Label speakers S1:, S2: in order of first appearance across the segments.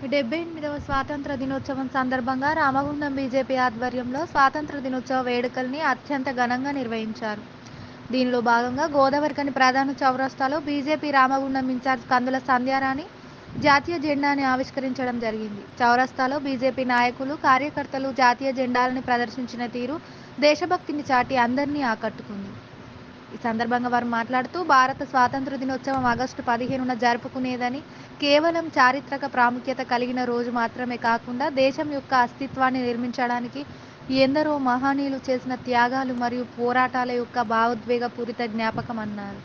S1: స్వాతంత్ర దినోత్సవం సందర్భంగా రామగుండం బీజేపీ ఆధ్వర్యంలో స్వాతంత్ర దినోత్సవ వేడుకల్ని అత్యంత ఘనంగా నిర్వహించారు. దీనిలో భాగంగా గోదావరికని ప్రధాన చౌరస్తాలో బీజేపీ రామగుండం ఇన్ఛార్జ్ కందుల సంధ్యారాణి జాతీయ జెండాని ఆవిష్కరించడం జరిగింది. చౌరస్తాలో బీజేపీ నాయకులు కార్యకర్తలు జాతీయ జెండాలని ప్రదర్శించిన తీరు దేశభక్తిని చాటి అందరినీ ఆకట్టుకుంది. ఈ సందర్భంగా వారు మాట్లాడుతూ భారత స్వాతంత్ర దినోత్సవం ఆగస్టు పదిహేనున జరుపుకునేదని కేవలం చారిత్రక ప్రాముఖ్యత కలిగిన రోజు మాత్రమే కాకుండా దేశం యొక్క అస్తిత్వాన్ని నిర్మించడానికి ఎందరో మహనీయులు చేసిన త్యాగాలు మరియు పోరాటాల యొక్క భావోద్వేగపూరిత జ్ఞాపకం అన్నారు.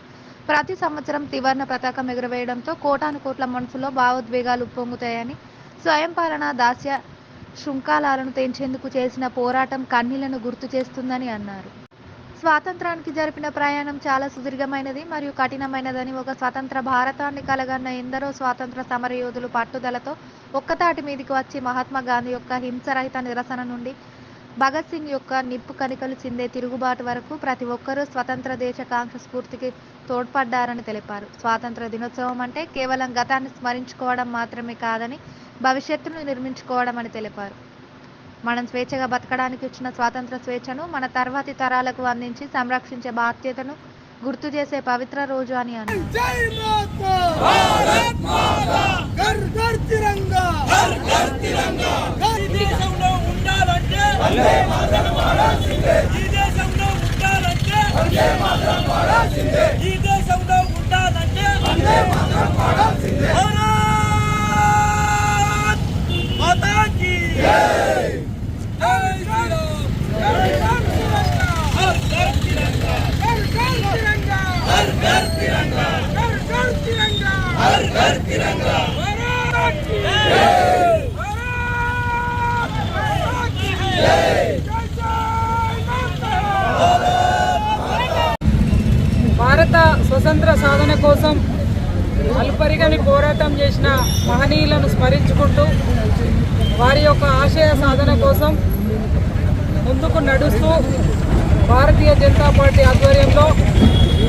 S1: ప్రతి సంవత్సరం త్రివర్ణ పతాకం ఎగురవేయడంతో కోటాను కోట్ల మనసులో భావోద్వేగాలు ఉప్పొంగుతాయని స్వయం పాలన దాస్య శృంఖలాలను తెంచేందుకు చేసిన పోరాటం కన్నీళ్ళను గుర్తు చేస్తుందని అన్నారు. స్వాతంత్రానికి జరిపిన ప్రయాణం చాలా సుదీర్ఘమైనది మరియు కఠినమైనదని ఒక స్వతంత్ర భారతాన్ని కలగన్న ఎందరో స్వాతంత్ర సమరయోధులు పట్టుదలతో ఒక్కతాటి మీదికి వచ్చి మహాత్మా గాంధీ యొక్క హింసరహిత నిరసన నుండి భగత్ సింగ్ యొక్క నిప్పు కణికలు చిందే తిరుగుబాటు వరకు ప్రతి ఒక్కరూ స్వతంత్ర దేశ కాంక్ష స్ఫూర్తికి తోడ్పడ్డారని తెలిపారు. స్వాతంత్ర దినోత్సవం అంటే కేవలం గతాన్ని స్మరించుకోవడం మాత్రమే కాదని భవిష్యత్తును నిర్మించుకోవడం అని తెలిపారు. మనం స్వేచ్ఛగా బతకడానికి ఇచ్చిన స్వాతంత్ర స్వేచ్ఛను మన తర్వాతి తరాలకు అందించి సంరక్షించే బాధ్యతను గుర్తు చేసే పవిత్ర రోజు అని అన్నారు
S2: జై మాతా! భారత్ మాతా! గర్ గర్ తిరంగా! గర్ గర్ తిరంగా! ఈ దేశంలో ఉండాలంటే భారత
S3: స్వతంత్ర సాధన కోసం అల్పరిగని పోరాటం చేసిన మహనీయులను స్మరించుకుంటూ వారి యొక్క ఆశయ సాధన కోసం ముందుకు నడుస్తూ భారతీయ జనతా పార్టీ ఆధ్వర్యంలో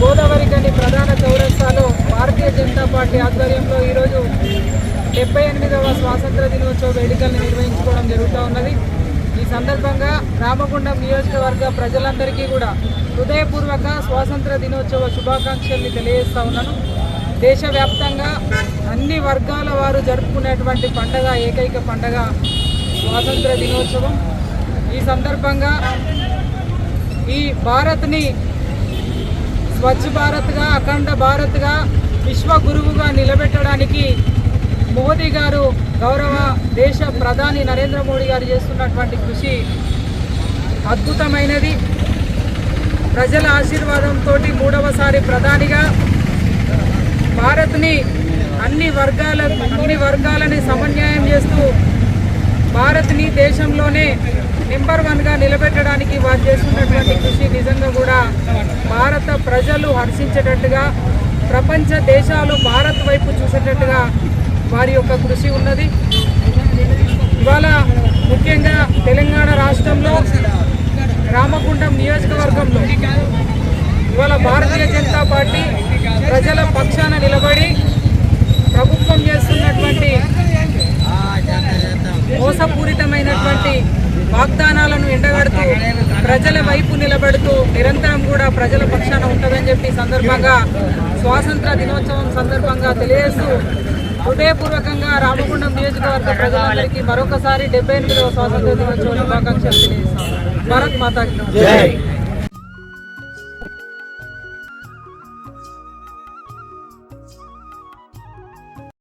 S3: గోదావరి గని ప్రధాన చౌరస్తాలో భారతీయ జనతా పార్టీ ఆధ్వర్యంలో ఈరోజు డెబ్బై ఎనిమిదవ స్వాతంత్ర దినోత్సవ వేడుకలను నిర్వహించుకోవడం జరుగుతూ ఉన్నది. ఈ సందర్భంగా రామగుండం నియోజకవర్గ ప్రజలందరికీ కూడా హృదయపూర్వక స్వాతంత్ర దినోత్సవ శుభాకాంక్షల్ని తెలియజేస్తూ ఉన్నాను. దేశవ్యాప్తంగా అన్ని వర్గాల వారు జరుపుకునేటువంటి పండగ ఏకైక పండగ స్వాతంత్ర దినోత్సవం. ఈ సందర్భంగా ఈ భారత్ని స్వచ్ఛ భారత్గా అఖండ భారత్గా విశ్వగురువుగా నిలబెట్టడానికి మోదీ గారు గౌరవ దేశ ప్రధాని నరేంద్ర మోడీ గారు చేస్తున్నటువంటి కృషి అద్భుతమైనది. ప్రజల ఆశీర్వాదంతో మూడవసారి ప్రధానిగా భారత్ని అన్ని వర్గాల అన్ని వర్గాలని సమన్యాయం చేస్తూ భారత్ని దేశంలోనే నెంబర్ వన్గా నిలబెట్టడానికి వారు చేస్తున్నటువంటి కృషి నిజంగా కూడా భారత ప్రజలు హర్షించేటట్టుగా ప్రపంచ దేశాలు భారత్ వైపు చూసేటట్టుగా వారి యొక్క కృషి ఉన్నది. ఇవాళ ముఖ్యంగా తెలంగాణ రాష్ట్రంలో రామగుండం నియోజకవర్గంలో ఇవాళ భారతీయ జనతా పార్టీ ప్రజల పక్షాన నిలబడి ప్రభుత్వం చేస్తున్నటువంటి మోసపూరితమైనటువంటి వాగ్దానాలను ఎండగడుతూ ప్రజల వైపు నిలబెడుతూ నిరంతరం కూడా ప్రజల పక్షాన ఉంటుందని చెప్పి సందర్భంగా స్వాతంత్ర దినోత్సవం సందర్భంగా తెలియజేస్తూ హృదయపూర్వకంగా రామగుండం నియోజకవర్గ ప్రజలందరికీ మరొకసారి డెబ్బై ఎనిమిదవ స్వాతంత్ర దినోత్సవ శుభాకాంక్షలు తెలియజేస్తాం. భారత్ మాతాకి